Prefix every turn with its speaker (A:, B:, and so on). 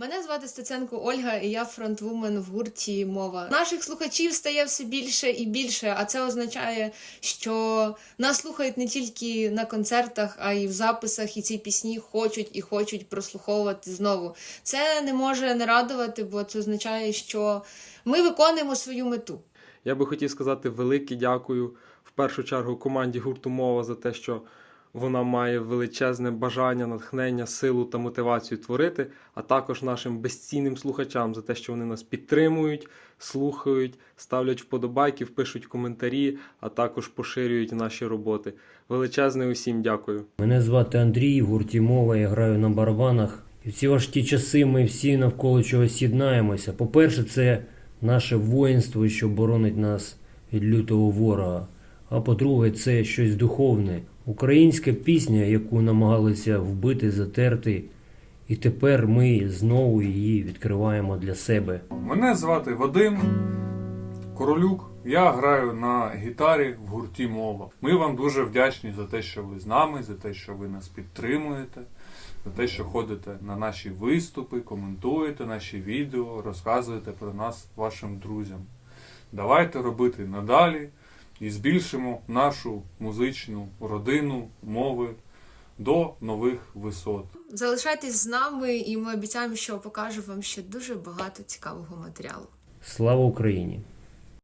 A: Мене звати Стеценко Ольга, і я фронтвумен в гурті Мова. Наших слухачів стає все більше і більше, а це означає, що нас слухають не тільки на концертах, а й в записах, і ці пісні хочуть і хочуть прослуховувати знову. Це не може не радувати, бо це означає, що ми виконуємо свою мету.
B: Я би хотів сказати велике дякую в першу чергу команді гурту Мова за те, що вона має величезне бажання, натхнення, силу та мотивацію творити, а також нашим безцінним слухачам за те, що вони нас підтримують, слухають, ставлять вподобайки, пишуть коментарі, а також поширюють наші роботи. Величезне усім дякую.
C: Мене звати Андрій, в гурті мова, я граю на барабанах. І в ці важкі часи ми всі навколо чогось єднаємося. По-перше, це наше воїнство, що боронить нас від лютого ворога. А по-друге, це щось духовне. Українська пісня, яку намагалися вбити, затерти. І тепер ми знову її відкриваємо для себе.
D: Мене звати Вадим Королюк. Я граю на гітарі в гурті Мова. Ми вам дуже вдячні за те, що ви з нами, за те, що ви нас підтримуєте, за те, що ходите на наші виступи, коментуєте наші відео, розказуєте про нас вашим друзям. Давайте робити надалі і збільшимо нашу музичну родину мови до нових висот.
A: Залишайтесь з нами, і ми обіцяємо, що покажемо вам ще дуже багато цікавого матеріалу.
C: Слава Україні!